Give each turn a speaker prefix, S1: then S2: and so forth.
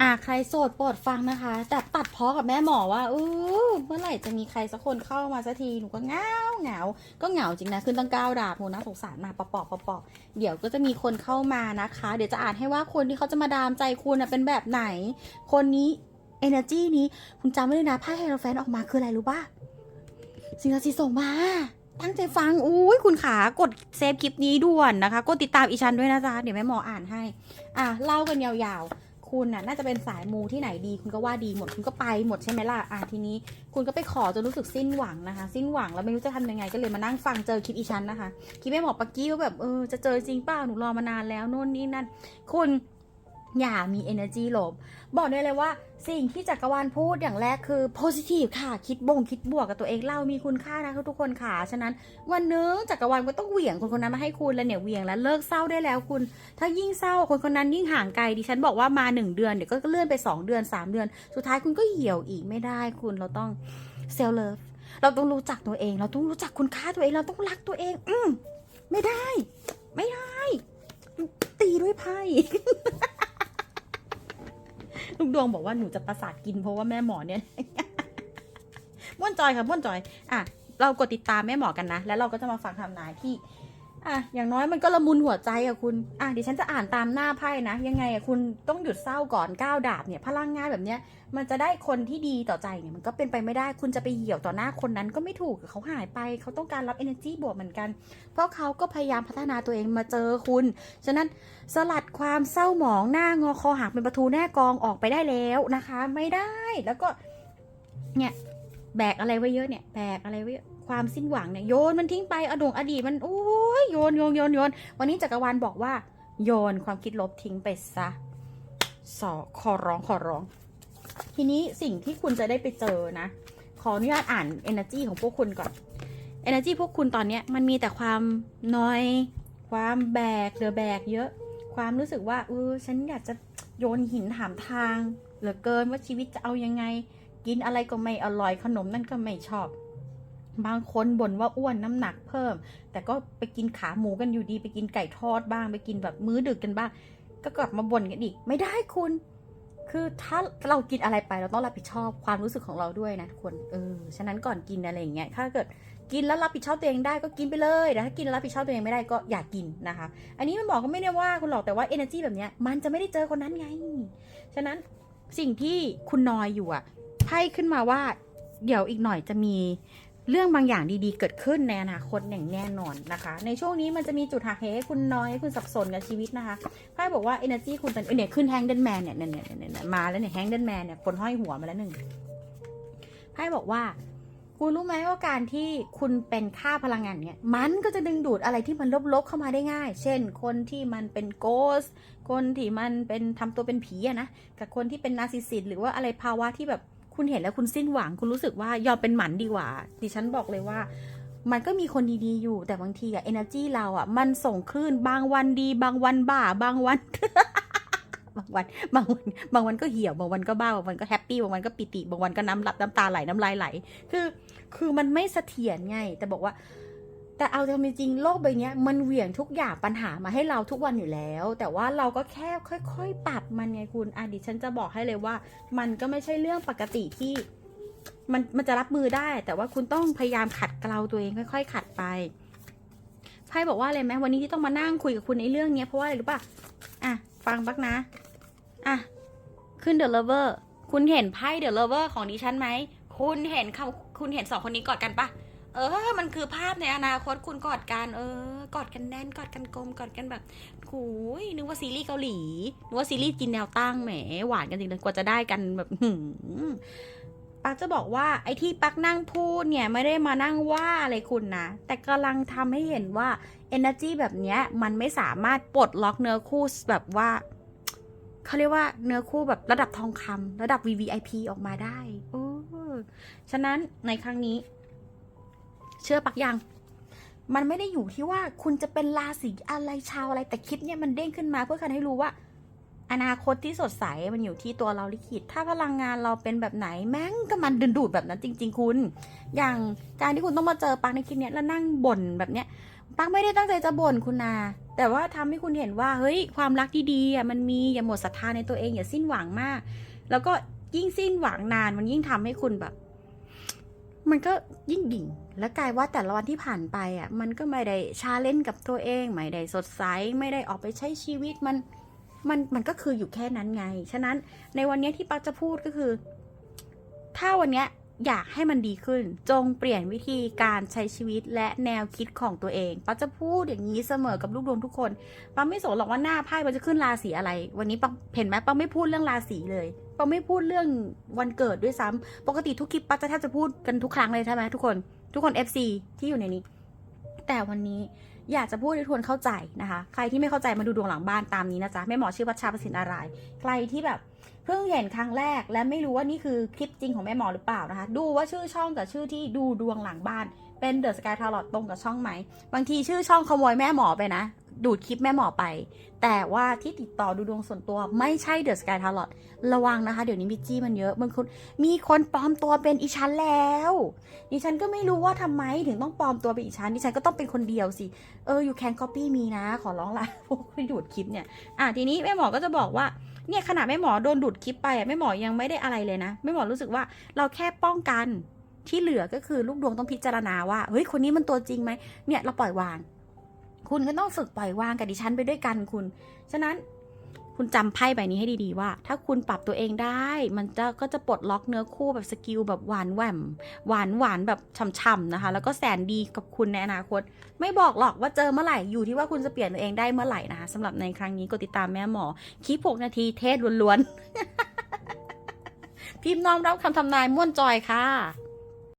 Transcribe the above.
S1: อ่าใครโสดโปรดฟังนะคะ แต่ตัดพ้อกับแม่หมอว่าเออเมื่อไหร่จะมีใครสักคนเข้ามาสักทีหนูก็เหงาเหงา ก็เหงาจริงนะขึ้นตั้งเก้าดาบโหน่าสงสารมาปะปอบปะปอบเดี๋ยวก็จะมีคนเข้ามานะคะ เดี๋ยวจะอ่านให้ว่าคนที่เขาจะมาดามใจคุณนะเป็นแบบไหน คนนี้ energy นี้คุณจำไว้เลยนะไพ่ไฮโรแฟนออกมาคืออะไรรู้ป่ะสิ่งศักดิ์สิทธิ์ส่งมา ตั้งใจฟังอุ้ยคุณขากดเซฟคลิปนี้ด่วนนะคะกดติดตามอีชันด้วยนะจ๊ะเดี๋ยวแม่หมออ่านให้ อะเล่ากันยาวๆ คุณน่ะน่าจะเป็นสายมูที่ไหนดี คุณก็ว่าดีหมดคุณก็ไปหมดใช่ไหมล่ะอะทีนี้ คุณก็ไปขอจนรู้สึกสิ้นหวังนะคะ สิ้นหวังแล้วไม่รู้จะทำยังไงก็เลยมานั่งฟังเจอคลิปอีชันนะคะคลิปแม่หมอปักกี้ว่าแบบเออจะเจอจริงเปล่าหนูรอมานานแล้วโน่นนี่นั่นคุณ อย่ามี energy ลบ บอกได้เลยว่า สิ่งที่จักรวาลพูดอย่างแรกคือ positive ค่ะ คิดบงคิดบวกกับตัวเองเรามีคุณค่านะทุกคนค่ะ ฉะนั้นวันนึงจักรวาลก็ต้องเหวี่ยงคนคนนั้นมาให้คุณแล้วเนี่ยเหวี่ยงแล้วเลิกเศร้าได้แล้วคุณ ถ้ายิ่งเศร้าคนคนนั้นยิ่งห่างไกลดิฉันบอกว่ามาหนึ่งเดือนเดี๋ยวก็เลื่อนไปสองเดือนสามเดือน สุดท้ายคุณก็เหี่ยวอีกไม่ได้คุณเราต้อง self love เราต้องรู้จักตัวเอง เราต้องรู้จักคุณค่าตัวเองเราต้องรักตัวเอง อืมไม่ได้ ไม่ได้ตีด้วยไพ่ ลูกดวงบอกว่าหนูจะประสาทกินเพราะว่าแม่หมอเนี่ยม่วนจอยค่ะม่วนจอย อะ เรากดติดตามแม่หมอกันนะ แล้วเราก็จะมาฟังคำนายที่ อะอย่างน้อยมันก็ละมุนหัวใจอะคุณอะดิฉันจะอ่านตามหน้าไพ่นะ ยังไงอะคุณต้องหยุดเศร้าก่อนก้าวดาบเนี่ยพลังงานแบบเนี้ยมันจะได้คนที่ดีต่อใจเนี่ยมันก็เป็นไปไม่ได้คุณจะไปเหี่ยวต่อหน้าคนนั้นก็ไม่ถูกเขาหายไปเขาต้องการรับ energy บวกเหมือนกัน เพราะเขาก็พยายามพัฒนาตัวเองมาเจอคุณ ฉะนั้นสลัดความเศร้าหมองหน้างอคอหักเป็นประตูแน่กองออกไปได้แล้วนะคะ ไม่ได้แล้วก็เนี่ยแบกอะไรไว้เยอะเนี่ยแบกอะไรไว้เยอะ ความสิ้นหวังเนี่ยโยนมันทิ้งไปอดงอดีตมันโอ้ยโยนโยนโยนโยนวันนี้จักรวาลบอกว่า โยนความคิดลบทิ้งไปซะสอขอร้องขอร้อง ทีนี้สิ่งที่คุณจะได้ไปเจอนะ ขออนุญาตอ่าน energy ของพวกคุณก่อน energy พวกคุณตอนนี้มันมีแต่ความน้อย ความแบกเดือแบกเยอะ ความรู้สึกว่าเออฉันอยากจะโยนหินถามทาง เหลือเกินว่าชีวิตจะเอายังไง กินอะไรก็ไม่อร่อยขนมนั่นก็ไม่ชอบ บางคนบ่นว่าอ้วนน้ำหนักเพิ่ม แต่ก็ไปกินขาหมูกันอยู่ดี ไปกินไก่ทอดบ้าง ไปกินแบบมื้อดึกกันบ้าง ก็กลับมาบ่นกันอีก ไม่ได้คุณ คือถ้าเรากินอะไรไปเราต้องรับผิดชอบความรู้สึกของเราด้วยนะทุกคนเออฉะนั้นก่อนกินอะไรอย่างเงี้ยถ้าเกิดกินแล้วรับผิดชอบตัวเองได้ก็กินไปเลยแต่ถ้ากินแล้วรับผิดชอบตัวเองไม่ได้ก็อย่ากกินนะคะ อันนี้มันบอกก็ไม่ได้ว่าคุณหรอกแต่ว่า energy แบบเนี้ยมันจะไม่ได้เจอคนนั้นไง ฉะนั้นสิ่งที่คุณนอยอยู่อะไพ่ขึ้นมาว่า เดี๋ยวอีกหน่อยจะมี เรื่องบางอย่างดีๆ เกิดขึ้นในอนาคตอย่างแน่นอนนะคะ ในช่วงนี้มันจะมีจุดหักเหให้คุณน้อยคุณสับสนกับชีวิตนะคะไพ่บอกว่า energy คุณตอนเนี่ยขึ้นแฮงเดนแมนเนี่ยเนี่ยเนี่ยมาแล้วเนี่ยแฮงเดนแมนเนี่ยคนห้อยหัวมาแล้วหนึ่งไพ่บอกว่าคุณรู้ไหมว่าการที่คุณเป็นค่าพลังงานเนี่ยมันก็จะดึงดูดอะไรที่มันลบๆเข้ามาได้ง่าย เช่น คนที่มันเป็นโกส คนที่มันเป็นทำตัวเป็นผีอะนะ กับคนที่เป็นนาซิสซิสหรือว่าอะไรภาวะที่แบบ คุณเห็นแล้วคุณสิ้นหวัง คุณรู้สึกว่ายอมเป็นหมันดีกว่า ดิฉันบอกเลยว่า มันก็มีคนดีๆอยู่แต่บางทีอะเอเนอร์จีเราอะมันส่งคลื่นบางวันดี บางวันบ้า บางวัน บางวันบางวันบางวันก็เหี่ยวบางวันก็บ้าบางวันก็แฮปปี้บางวันก็ปิติ บางวันก็น้ำลับน้ำตาไหลน้ำลายไหล คือ คือมันไม่เสถียรไงแต่บอกว่า แต่เอาจริงๆโลกใบนี้มันเหวี่ยงทุกอย่างปัญหามาให้เราทุกวันอยู่แล้ว แต่ว่าเราก็แค่ค่อยๆปรับมันไงคุณอะดิฉันจะบอกให้เลยว่า มันก็ไม่ใช่เรื่องปกติที่ มันมันจะรับมือได้ แต่ว่าคุณต้องพยายามขัดเกลาตัวเองค่อย ๆ ขัดไปไพ่บอกว่าอะไรไหมวันนี้ที่ต้องมานั่งคุยกับคุณในเรื่องนี้เพราะว่าอะไรรู้ป่ะอะฟังบักนะอะขึ้นเดอะเลเวอร์คุณเห็นไพ่เดอะเลเวอร์ของดิฉันไหมคุณเห็นเขาคุณเห็นสองคนนี้กอดกันปะ เออ มันคือภาพในอนาคตคุณกอดกัน เออ กอดกันแน่น กอดกันกลม กอดกันแบบหูยนึกว่าซีรีส์เกาหลี นึกว่าซีรีส์กินแนวตั้งแหม หวานกันจริงเลยกว่าจะได้กันแบบหืมปักจะบอกว่าไอ้ที่ปักนั่งพูดเนี่ยไม่ได้มานั่งว่าอะไรคุณนะ แต่กำลังทำให้เห็นว่า energy แบบเนี้ยมันไม่สามารถปลดล็อกเนื้อคู่แบบว่าเขาเรียกว่าเนื้อคู่แบบระดับทองคำระดับ VVIP ออกมาได้โอ้ฉะนั้นในครั้งนี้ เชื่อปักยังมันไม่ได้อยู่ที่ว่าคุณจะเป็นราศีอะไรชาวอะไรแต่คลิปเนี่ยมันเด้งขึ้นมาเพื่อการให้รู้ว่า อนาคตที่สดใสมันอยู่ที่ตัวเราลิขิต ถ้าพลังงานเราเป็นแบบไหนแม่งก็มันดึงดูดแบบนั้นจริง ๆ คุณ อย่างการที่คุณต้องมาเจอปักในคลิปเนี้ยแล้วนั่งบ่นแบบเนี้ยปักไม่ได้ตั้งใจจะบ่นคุณนาแต่ว่าทำให้คุณเห็นว่าเฮ้ยความรักดีๆอะมันมีอย่าหมดศรัทธาในตัวเองอย่าสิ้นหวังมาก แล้วก็ยิ่งสิ้นหวังนานมันยิ่งทำให้คุณแบบ มันก็ยิ่งดิ่ง และกลายว่าแต่ละวันที่ผ่านไปอะ มันก็ไม่ได้ชาเล่นกับตัวเอง ไม่ได้สดใส ไม่ได้ออกไปใช้ชีวิต มัน มัน มันก็คืออยู่แค่นั้นไง ฉะนั้นในวันนี้ที่ปักจะพูดก็คือ ถ้าวันนี้อยากให้มันดีขึ้น จงเปลี่ยนวิธีการใช้ชีวิตและแนวคิดของตัวเองปักจะพูดอย่างนี้เสมอกับลูกดวงทุกคนปักไม่สนหรอกว่าหน้าไพ่มันจะขึ้นราศีอะไร วันนี้ปักเห็นไหมปักไม่พูดเรื่องราศีเลย ปักไม่พูดเรื่องวันเกิดด้วยซ้ำปกติทุกคลิปปักจะแทบจะพูดกันทุกครั้งเลยใช่ไหมทุกคน ทุกคน FC ที่อยู่ในนี้ แต่วันนี้อยากจะพูดให้ทวนเข้าใจนะคะ ใครที่ไม่เข้าใจมาดูดวงหลังบ้านตามนี้นะจ๊ะแม่หมอชื่อพัชชาประสิทธิ์นาราย ใครที่แบบเพิ่งเห็นครั้งแรก และไม่รู้ว่านี่คือคลิปจริงของแม่หมอหรือเปล่านะคะ ดูว่าชื่อช่องกับชื่อที่ดูดวงหลังบ้านเป็นเดอะสกายทาร์ลอตตรงกับช่องไหม บางทีชื่อช่องขโมยแม่หมอไปนะ ดูดคลิปแม่หมอไป แต่ว่าที่ติดต่อดูดวงส่วนตัวไม่ใช่เดอะสกายทาร์ลอตระวังนะคะ เดี๋ยวนี้มิจจี้มันเยอะบางคนมีคนปลอมตัวเป็นอีชันแล้ว ดิฉันก็ไม่รู้ว่าทำไมถึงต้องปลอมตัวเป็นอีชันดิฉันก็ต้องเป็นคนเดียวสิ เออ you can copy มีนะ ขอร้องละพวกดูดคลิปเนี่ย อะทีนี้แม่หมอก็จะบอกว่าเนี่ยขนาดแม่หมอโดนดูดคลิปไปอะแม่หมอยังไม่ได้อะไรเลยนะแม่หมอรู้สึกว่าเราแค่ป้องกันที่เหลือก็คือลูกดวงต้องพิจารณาว่าเฮ้ยคนนี้มันตัวจริงไหมเนี่ยเราปล่อยวาง คุณก็ต้องฝึกปล่อยวางกับดิฉันไปด้วยกันคุณ ฉะนั้นคุณจำไพ่ใบนี้ให้ดีๆว่า ถ้าคุณปรับตัวเองได้ มันจะก็จะปลดล็อกเนื้อคู่แบบสกิลแบบหวานแหวมหวานหวานแบบฉ่ำๆนะคะ แล้วก็แสนดีกับคุณในอนาคต ไม่บอกหรอกว่าเจอเมื่อไหร่อยู่ที่ว่าคุณจะเปลี่ยนตัวเองได้เมื่อไหร่นะคะสำหรับในครั้งนี้กดติดตามแม่หมอคลิปหกนาทีเทศล้วนๆพิมพ์น้อมรับคำทำนายม่วนจอยค่ะ